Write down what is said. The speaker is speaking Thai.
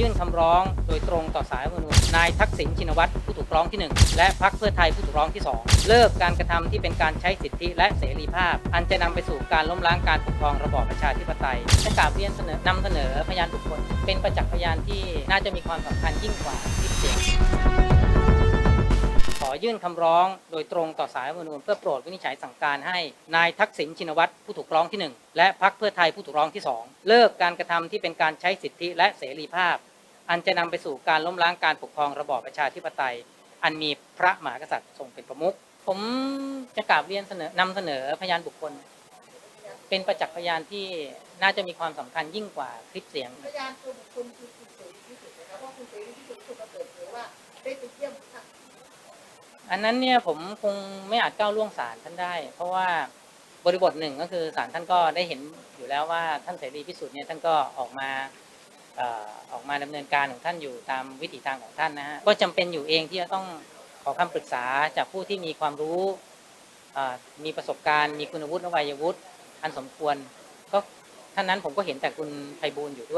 ยื่นคำร้องโดยตรงต่อสารรัฐธรรมนูญนายทักษิณชินวัตรผู้ถูกร้องที่ 1 และพรรคเพื่อไทยผู้ถูกร้องที่ 2 เลิกการกระทำที่เป็นการใช้สิทธิและเสรีภาพ อันจะนำไปสู่การล้มล้างการปกครองระบอบประชาธิปไตยและกราบเรียนเสนอนำเสนอพยานบุคคล เป็นประจักษ์พยานที่น่าจะมีความสำคัญยิ่งกว่าที่เสียง ยื่นคำร้องโดยตรงต่อสารรัฐธรรมนูญเพื่อโปรดวินิจฉัยสั่งการให้ นายทักษิณชินวัตรผู้ถูกร้องที่ 1 และพรรคเพื่อไทยผู้ถูกร้องที่ 2 เลิกการกระทำที่เป็นการใช้สิทธิและเสรีภาพ อันจะนำไปสู่การล้มล้างการปกครองระบอบประชาธิปไตย อันมีพระมหากษัตริย์ทรงเป็นประมุขผมจะกราบเรียนเสนอนำเสนอพยานบุคคล เป็นประจักษ์พยานที่น่าจะมีความสำคัญยิ่งกว่าคลิปเสียง พยานตัวบุคคลคือคุณเสรีพิสุทธิ์ อันนั้นเนี่ยผมคงไม่อาจก้าวล่วงศาลท่านได้ เพราะว่าบริบทหนึ่งก็คือศาลท่านก็ได้เห็นอยู่แล้วว่าท่านเสรีพิสุทธิ์เนี่ยท่านก็ออกมาออกมาดำเนินการของท่านอยู่ตามวิถีทางของท่านนะฮะก็จำเป็นอยู่เองที่จะต้องขอคำปรึกษาจากผู้ที่มีความรู้มีประสบการณ์ มีคุณวุฒิและวัยวุฒิอันสมควร ก็ท่านนั้นผมก็เห็นแต่คุณไพบูลย์อยู่ด้วย